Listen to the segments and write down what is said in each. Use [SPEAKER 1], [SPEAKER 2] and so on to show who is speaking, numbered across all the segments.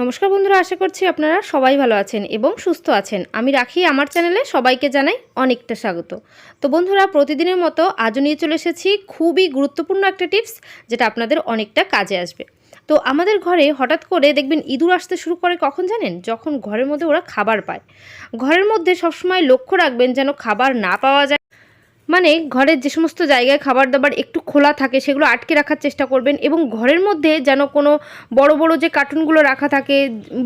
[SPEAKER 1] নমস্কার বন্ধুরা, আশা করছি আপনারা সবাই ভালো আছেন এবং সুস্থ আছেন। আমি রাখি, আমার চ্যানেলে সবাইকে জানাই অনেকটা স্বাগত। তো বন্ধুরা, প্রতিদিনের মতো আজও নিয়ে চলে এসেছি খুবই গুরুত্বপূর্ণ একটা টিপস, যেটা আপনাদের অনেকটা কাজে আসবে। তো আমাদের ঘরে হঠাৎ করে দেখবেন ইঁদুর আসতে শুরু করে কখন জানেন? যখন ঘরের মধ্যে ওরা খাবার পায়। ঘরের মধ্যে সবসময় লক্ষ্য রাখবেন যেন খাবার না পাওয়া যায়। মানে ঘরের যে সমস্ত জায়গায় খাবার দাবার একটু খোলা থাকে, সেগুলো আটকে রাখার চেষ্টা করবেন এবং ঘরের মধ্যে যেন কোনো বড় বড় যে কার্টুনগুলো রাখা থাকে,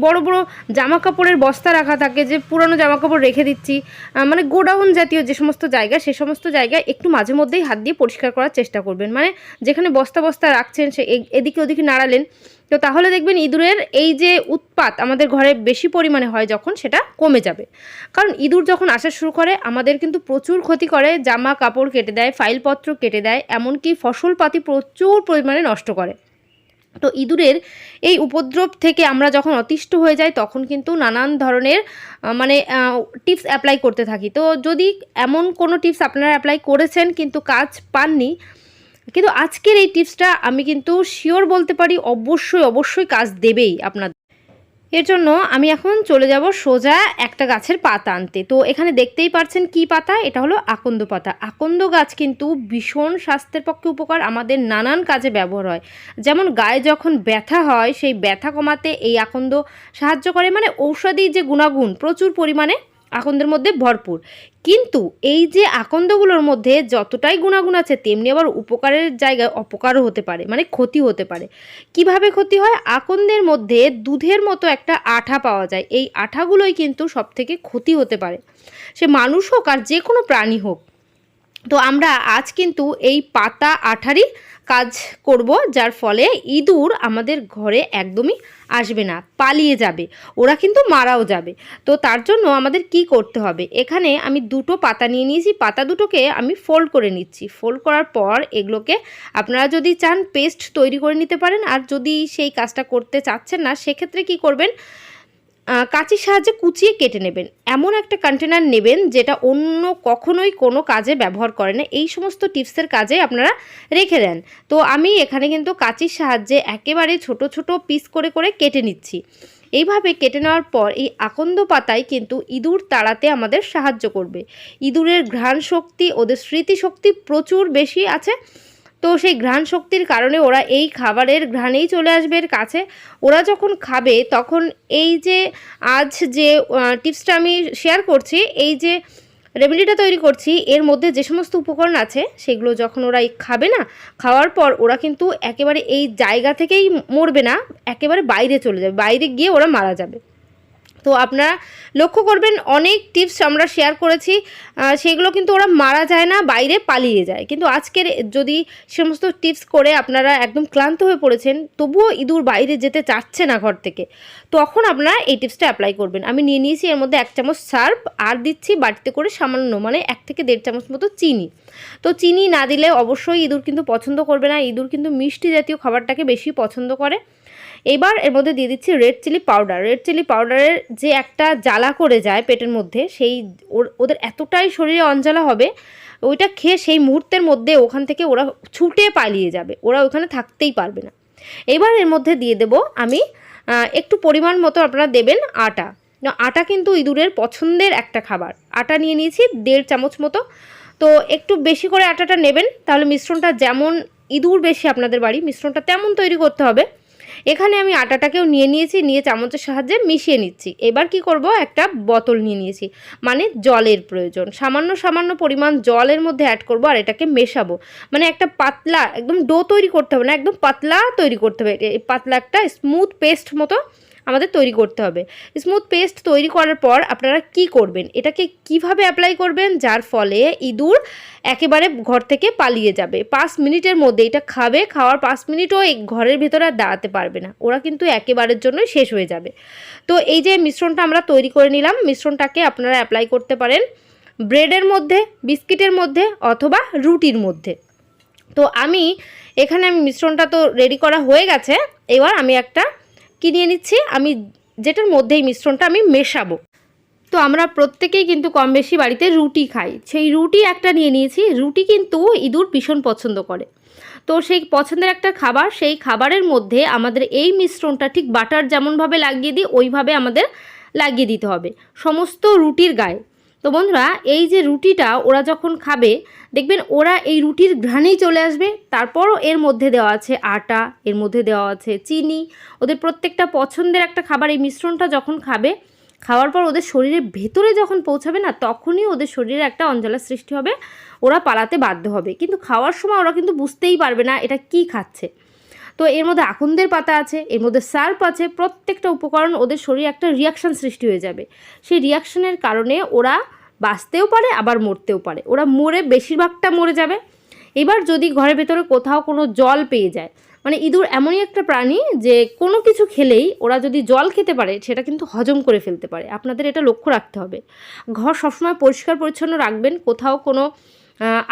[SPEAKER 1] বড় বড় জামা কাপড়ের বস্তা রাখা থাকে, যে পুরনো জামা কাপড় রেখে দিচ্ছি মানে গোডাউন জাতীয় যে সমস্ত জায়গা, সে সমস্ত জায়গায় একটু মাঝে মধ্যেই হাত দিয়ে পরিষ্কার করার চেষ্টা করবেন। মানে যেখানে বস্তা বস্তা রাখছেন, সে এদিকে ওদিকে নাড়ালেন তো তাহলে দেখবেন ইঁদুরের এই যে উৎপাত আমাদের ঘরে বেশি পরিমাণে হয় যখন সেটা কমে যাবে। কারণ ইঁদুর যখন আসা শুরু করে, আমাদের কিন্তু প্রচুর ক্ষতি করে জামা কাপড় কেটে দেয়, ফাইলপত্র কেটে দেয়, এমনকি ফসলপাতি প্রচুর পরিমাণে নষ্ট করে। তো ইঁদুরের এই উপদ্রব থেকে আমরা যখন অতিষ্ঠ হয়ে যাই, তখন কিন্তু নানান ধরনের মানে টিপস অ্যাপ্লাই করতে থাকি। তো যদি এমন কোনো টিপস আপনারা অ্যাপ্লাই করেছেন কিন্তু কাজ পাননি কিন্তু আজকের এই টিপসটা আমি কিন্তু শিওর বলতে পারি, অবশ্যই অবশ্যই কাজ দেবেই আপনাদের। এর জন্য আমি এখন চলে যাব সোজা একটা গাছের পাতা আনতে। তো এখানে দেখতেই পারছেন কি পাতা? এটা হলো আকন্দ পাতা। আকন্দ গাছ কিন্তু ভীষণ স্বাস্থ্যের পক্ষে উপকার, আমাদের নানান কাজে ব্যবহার হয়। যেমন গায়ে যখন ব্যথা হয়, সেই ব্যথা কমাতে এই আকন্দ সাহায্য করে। মানে ঔষধি যে গুণাগুণ প্রচুর পরিমাণে আকন্দের মধ্যে ভরপুর। কিন্তু এই যে আকন্দগুলোর মধ্যে যতটাই গুণাগুণ আছে, তেমনি আবার উপকারের জায়গায় অপকারও হতে পারে মানে ক্ষতি হতে পারে। কীভাবে ক্ষতি হয়? আকন্দের মধ্যে দুধের মতো একটা আঠা পাওয়া যায়। এই আঠাগুলোই কিন্তু সব থেকে ক্ষতি হতে পারে। সে মানুষ হোক আর যে কোনো প্রাণী হোক। তো আমরা আজ কিন্তু এই পাতা আঠারই কাজ করব, যার ফলে ইঁদুর আমাদের ঘরে একদমই আসবে না, পালিয়ে যাবে, ওরা কিন্তু মারাও যাবে। তো তার জন্য আমাদের কি করতে হবে? এখানে আমি দুটো পাতা নিয়ে নিয়েছি, পাতা দুটোকে আমি ফোল্ড করে নিচ্ছি। ফোল্ড করার পর এগুলোকে আপনারা যদি চান পেস্ট তৈরি করে নিতে পারেন, আর যদি সেই কাজটা করতে চাচ্ছেন না, সেক্ষেত্রে কি করবেন? কাঁচির সাহায্যে কুচিয়ে কেটে নেবেন। এমন একটা কন্টেনার নেবেন যেটা অন্য কখনোই কোনো কাজে ব্যবহার করে না। এই সমস্ত টিপসের কাজে আপনারা রেখে দেন। তো আমি এখানে কিন্তু কাঁচির সাহায্যে একেবারে ছোট ছোট পিস করে করে কেটে নিচ্ছি। এইভাবে কেটে নেওয়ার পর এই আকন্দ পাতায় কিন্তু ইঁদুর তাড়াতে আমাদের সাহায্য করবে। ইঁদুরের ঘ্রাণ শক্তি, ওদের স্মৃতিশক্তি প্রচুর বেশি আছে। তো সেই ঘ্রাণ শক্তির কারণে ওরা এই খাবারের ঘ্রাণেই চলে আসবে এর কাছে। ওরা যখন খাবে, তখন এই যে আজ যে টিপসটা আমি শেয়ার করছি, এই যে রেমেডিটা তৈরি করছি, এর মধ্যে যে সমস্ত উপকরণ আছে, সেগুলো যখন ওরা খাবে না, খাওয়ার পর ওরা কিন্তু একেবারে এই জায়গা থেকেই মরবে না, একেবারে বাইরে চলে যাবে, বাইরে গিয়ে ওরা মারা যাবে। তো আপনারা লক্ষ্য করবেন, অনেক টিপস আমরা শেয়ার করেছি। সেগুলো কিন্তু ওরা মারা যায় না, বাইরে পালিয়ে যায়। কিন্তু আজকের যদি সমস্ত টিপস করে আপনারা একদম ক্লান্ত হয়ে পড়েছেন, তবুও ইঁদুর বাইরে যেতে চাচ্ছে না ঘর থেকে, তখন আপনারা এই টিপসটা অ্যাপ্লাই করবেন। আমি নিয়ে নিয়েছি এর মধ্যে এক চামচ সার্ফ, আর দিচ্ছি বাটিতে করে সামান্য মানে এক থেকে দেড় চামচ মতো চিনি। তো চিনি না দিলে অবশ্যই ইঁদুর কিন্তু পছন্দ করবে না। ইঁদুর কিন্তু মিষ্টি জাতীয় খাবারটাকে বেশি পছন্দ করে। এবার এর মধ্যে দিয়ে দিচ্ছি red chilli powder red chilli পাউডারের যে একটা জ্বালা করে যায় পেটের মধ্যে, সেই ওদের এতটাই শরীরে অঞ্জলা হবে, ওইটা খেয়ে সেই মুহূর্তের মধ্যে ওখান থেকে ওরা ছুটে পালিয়ে যাবে। ওরা ওখানে থাকতেই পারবে না। এবার এর মধ্যে দিয়ে দেব আমি একটু পরিমাণ মতো আপনারা দেবেন আটা। আটা কিন্তু ইঁদুরের পছন্দের একটা খাবার। আটা নিয়ে নিয়েছি দেড় চামচ মতো। তো একটু বেশি করে আটাটা নেবেন, তাহলে মিশ্রণটা যেমন ইঁদুর বেশি আপনাদের বাড়ি, মিশ্রণটা তেমন তৈরি করতে হবে। এখানে আমি আটাটাকেও নিয়ে নিয়েছি, নিয়ে চামচের সাহায্যে মিশিয়ে নিচ্ছি। এবার কি করব? একটা বোতল নিয়ে নিয়েছি মানে জলের প্রয়োজন। সামান্য সামান্য পরিমাণ জলের মধ্যে অ্যাড করব আর এটাকে মেশাবো। মানে একটা পাতলা, একদম ডো তৈরি করতে হবে না, একদম পাতলা তৈরি করতে হবে। এই পাতলা একটা স্মুথ পেস্ট মতো আমাদের তৈরি করতে হবে। স্মুথ পেস্ট তৈরি করার পর আপনারা কি করবেন? এটাকে কীভাবে অ্যাপ্লাই করবেন? যার ফলে ইঁদুর একেবারে ঘর থেকে পালিয়ে যাবে। পাঁচ মিনিটের মধ্যে এটা খাবে, খাওয়ার পাঁচ মিনিটও এই ঘরের ভেতরে আর দাঁড়াতে পারবে না। ওরা কিন্তু একেবারের জন্যই শেষ হয়ে যাবে। তো এই যে মিশ্রণটা আমরা তৈরি করে নিলাম, মিশ্রণটাকে আপনারা অ্যাপ্লাই করতে পারেন ব্রেডের মধ্যে, বিস্কিটের মধ্যে অথবা রুটির মধ্যে। তো আমি এখানে আমি মিশ্রণটা তো রেডি করা হয়ে গেছে। এবার আমি একটা কি নিয়ে নিচ্ছি? আমি যেটার মধ্যে এই মিশ্রণটা আমি মেশাবো। তো আমরা প্রত্যেকেই কিন্তু কম বেশি বাড়িতে রুটি খাই। সেই রুটি একটা নিয়ে নিয়েছি। রুটি কিন্তু ইঁদুর ভীষণ পছন্দ করে। তো সেই পছন্দের একটা খাবার, সেই খাবারের মধ্যে আমাদের এই মিশ্রণটা ঠিক বাটার যেমনভাবে লাগিয়ে দিই, ওইভাবে আমাদের লাগিয়ে দিতে হবে। সমস্ত রুটির গায়ে। তো বন্ধুরা, এই যে রুটিটা ওরা যখন খাবে, দেখবেন ওরা এই রুটির ঘ্রাণেই চলে আসবে। তারপরও এর মধ্যে দেওয়া আছে আটা, এর মধ্যে দেওয়া আছে চিনি। ওদের প্রত্যেকটা পছন্দের একটা খাবার এই মিশ্রণটা যখন খাবে, খাওয়ার পর ওদের শরীরের ভেতরে যখন পৌঁছাবে না, তখনই ওদের শরীরে একটা অঞ্জলার সৃষ্টি হবে, ওরা পালাতে বাধ্য হবে। কিন্তু খাওয়ার সময় ওরা কিন্তু বুঝতেই পারবে না, এটা কি খাচ্ছে। তো এর মধ্যে আকন্দের পাতা আছে, এর মধ্যে সার্প আছে, প্রত্যেকটা উপকরণ ওদের শরীরে একটা রিয়াকশান সৃষ্টি হয়ে যাবে। সেই রিয়াকশানের কারণে ওরা বাঁচতেও পারে, আবার মরতেও পারে। ওরা মরে, বেশিরভাগটা মরে যাবে। এবার যদি ঘরের ভেতরে কোথাও কোনো জল পেয়ে যায় মানে ইঁদুর এমনই একটা প্রাণী যে কোনো কিছু খেলেই ওরা যদি জল খেতে পারে, সেটা কিন্তু হজম করে ফেলতে পারে। আপনাদের এটা লক্ষ্য রাখতে হবে। ঘর সবসময় পরিষ্কার পরিচ্ছন্ন রাখবেন, কোথাও কোনো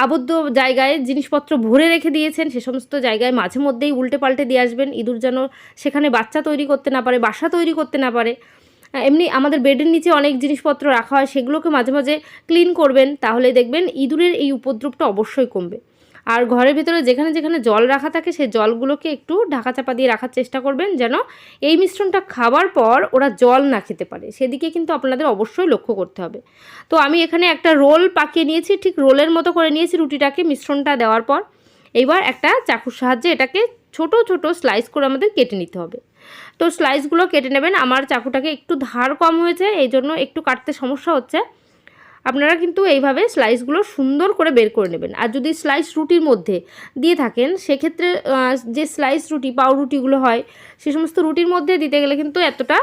[SPEAKER 1] আবদ্ধ জায়গায় জিনিসপত্র ভরে রেখে দিয়েছেন, সে সমস্ত জায়গায় মাঝে মধ্যেই উল্টে পাল্টে দিয়ে আসবেন। ইঁদুর যেন সেখানে বাচ্চা তৈরি করতে না পারে, বাসা তৈরি করতে না পারে। এমনি আমাদের বেডের নিচে অনেক জিনিসপত্র রাখা হয়, সেগুলোকে মাঝে মাঝে ক্লিন করবেন তাহলে দেখবেন ইঁদুরের এই উপদ্রবটা অবশ্যই কমবে। আর ঘরের ভিতরে যেখানে যেখানে জল রাখা থাকে, সেই জলগুলোকে একটু ঢাকা চাপা দিয়ে রাখার চেষ্টা করবেন যেন এই মিশ্রণটা খাবার পর ওরা জল না খেতে পারে। সেদিকে কিন্তু আপনাদের অবশ্যই লক্ষ্য করতে হবে। তো আমি এখানে একটা রোল পাকিয়ে নিয়েছি, ঠিক রোলের মতো করে নিয়েছি রুটিটাকে মিশ্রণটা দেওয়ার পর। এইবার একটা চাকুর সাহায্যে এটাকে ছোট ছোট স্লাইস করে আমাদের কেটে নিতে হবে। তো স্লাইসগুলো কেটে নেবেন, আমার চাকুটাকে একটু ধার কম হয়েছে এই জন্য একটু কাটতে সমস্যা হচ্ছে। আপনারা কিন্তু এইভাবে স্লাইসগুলো সুন্দর করে বের করে নেবেন। আর যদি স্লাইস রুটির মধ্যে দিয়ে থাকেন, সেক্ষেত্রে যে স্লাইস রুটি, পাউরুটিগুলো হয়, সে সমস্ত রুটির মধ্যে দিতে গেলে কিন্তু এতটা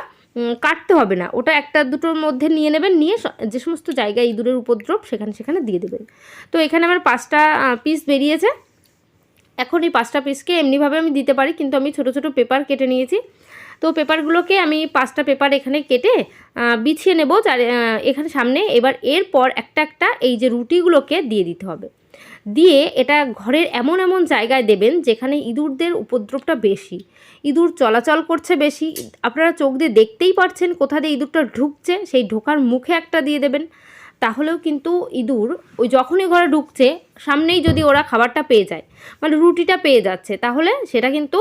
[SPEAKER 1] কাটতে হবে না। ওটা একটা দুটোর মধ্যে নিয়ে নেবেন, নিয়ে যে সমস্ত জায়গায় ইঁদুরের উপদ্রব, সেখানে সেখানে দিয়ে দেবেন। তো এখানে আমার পাঁচটা পিস বেরিয়েছে। এখন এই পাঁচটা পিসকে এমনিভাবে আমি দিতে পারি, কিন্তু আমি ছোট ছোট পেপার কেটে নিয়েছি। তো পেপারগুলোকে আমি পাঁচটা পেপার এখানে কেটে বিছিয়ে নেব চার এখানে সামনে এবার এরপর একটা একটা এই যে রুটিগুলোকে দিয়ে দিতে হবে। দিয়ে এটা ঘরের এমন এমন জায়গায় দেবেন যেখানে ইঁদুরদের উপদ্রবটা বেশি। ইঁদুর চলাচল করছে বেশি। আপনারা চোখ দিয়ে দেখতেই পারছেন কোথা দিয়ে ইঁদুরটা ঢুকছে, সেই ঢোকার মুখে একটা দিয়ে দেবেন। তাহলেও কিন্তু ইঁদুর ওই যখনই ঘরে ঢুকছে, সামনেই যদি ওরা খাবারটা পেয়ে যায় মানে রুটিটা পেয়ে যাচ্ছে, তাহলে সেটা কিন্তু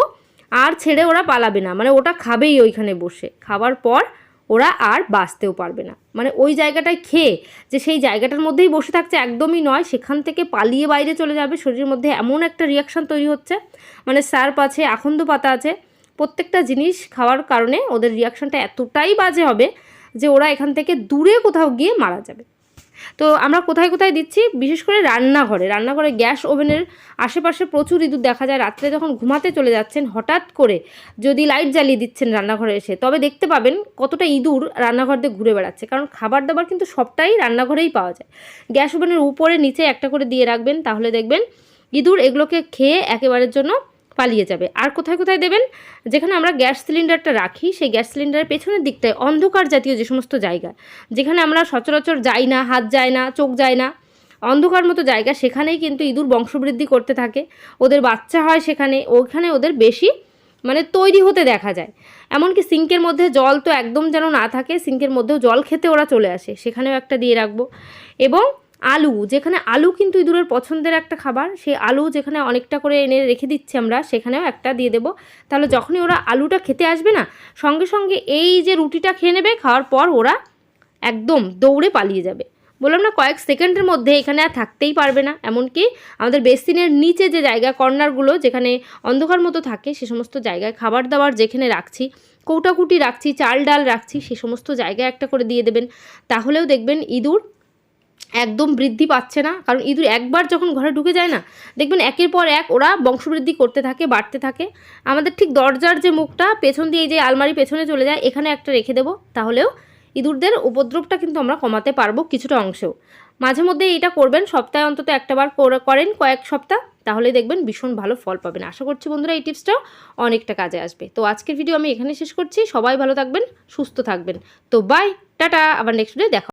[SPEAKER 1] আর ছেড়ে ওরা পালাবে না। মানে ওটা খাবেই ওইখানে বসে। খাবার পর ওরা আর বাঁচতেও পারবে না। মানে ওই জায়গাটায় খেয়ে যে সেই জায়গাটার মধ্যেই বসে থাকছে একদমই নয়, সেখান থেকে পালিয়ে বাইরে চলে যাবে। শরীরের মধ্যে এমন একটা রিয়াকশান তৈরি হচ্ছে। মানে সার্প আছে, আখন্দ পাতা আছে। প্রত্যেকটা জিনিস খাওয়ার কারণে ওদের রিয়াকশানটা এতটাই বাজে হবে যে ওরা এখান থেকে দূরে কোথাও গিয়ে মারা যাবে। তো আমরা কোথায় কোথায় দিচ্ছি? বিশেষ করে রান্নাঘরে। রান্নাঘরে গ্যাস ওভেনের আশেপাশে প্রচুর ইঁদুর দেখা যায়। রাত্রে যখন ঘুমাতে চলে যাচ্ছেন, হঠাৎ করে যদি লাইট জ্বালিয়ে দিচ্ছেন রান্নাঘরে এসে, তবে দেখতে পাবেন কতটা ইঁদুর রান্নাঘর দিয়ে ঘুরে বেড়াচ্ছে। কারণ খাবার দাবার কিন্তু সবটাই রান্নাঘরেই পাওয়া যায়। গ্যাস ওভেনের উপরে, নিচে একটা করে দিয়ে রাখবেন, তাহলে দেখবেন ইঁদুর এগুলোকে খেয়ে একেবারের জন্য পালিয়ে যাবে। আর কোথায় কোথায় দেবেন? যেখানে আমরা গ্যাস সিলিন্ডারটা রাখি, সেই গ্যাস সিলিন্ডারের পেছনের দিকটায় অন্ধকার জাতীয় যে সমস্ত জায়গা, যেখানে আমরা সচরাচর যাই না, হাত যায় না, চোখ যায় না, অন্ধকার মতো জায়গা, সেখানেই কিন্তু ইঁদুর বংশবৃদ্ধি করতে থাকে। ওদের বাচ্চা হয় সেখানে, ওখানে ওদের বেশি মানে তৈরি হতে দেখা যায়। এমনকি সিঙ্কের মধ্যে জল তো একদম যেন না থাকে, সিঙ্কের মধ্যেও জল খেতে ওরা চলে আসে, সেখানেও একটা দিয়ে রাখব। এবং আলু, যেখানে আলু কিন্তু ইঁদুরের পছন্দের একটা খাবার সেই আলু যেখানে অনেকটা করে এনে রেখে দিচ্ছি আমরা, সেখানেও একটা দিয়ে দেবো। তাহলে যখনই ওরা আলুটা খেতে আসবে না, সঙ্গে সঙ্গে এই যে রুটিটা খেয়ে নেবে, খাওয়ার পর ওরা একদম দৌড়ে পালিয়ে যাবে। বললাম না, কয়েক সেকেন্ডের মধ্যে এখানে আর থাকতেই পারবে না। এমনকি আমাদের বেসিনের নিচে যে জায়গা, কর্নারগুলো যেখানে অন্ধকার মতো থাকে, সে সমস্ত জায়গায় খাবার দাবার যেখানে রাখছি, কৌটাকুটি রাখছি, চাল ডাল রাখছি, সে সমস্ত জায়গায় একটা করে দিয়ে দেবেন। তাহলেও দেখবেন ইঁদুর একদম বৃদ্ধি পাচ্ছে না। কারণ ইঁদুর একবার যখন ঘরে ঢুকে যায় না, দেখবেন একের পর এক ওরা বংশবৃদ্ধি করতে থাকে, বাড়তে থাকে। আমাদের ঠিক দরজার যে মুখটা, পেছন দিয়ে যে আলমারি পেছনে চলে যায়, এখানে একটা রেখে দেবো। তাহলেও ইঁদুরদের উপদ্রবটা কিন্তু আমরা কমাতে পারব কিছুটা অংশেও। মাঝে মধ্যে এটা করবেন, সপ্তাহে অন্তত একটাবার করে- করেন কয়েক সপ্তাহ তাহলে দেখবেন ভীষণ ভালো ফল পাবেন। আশা করছি বন্ধুরা এই টিপসটাও অনেকটা কাজে আসবে। তো আজকের ভিডিও আমি এখানে শেষ করছি। সবাই ভালো থাকবেন, সুস্থ থাকবেন। তো বাই টাটা, আবার নেক্সট ডে দেখা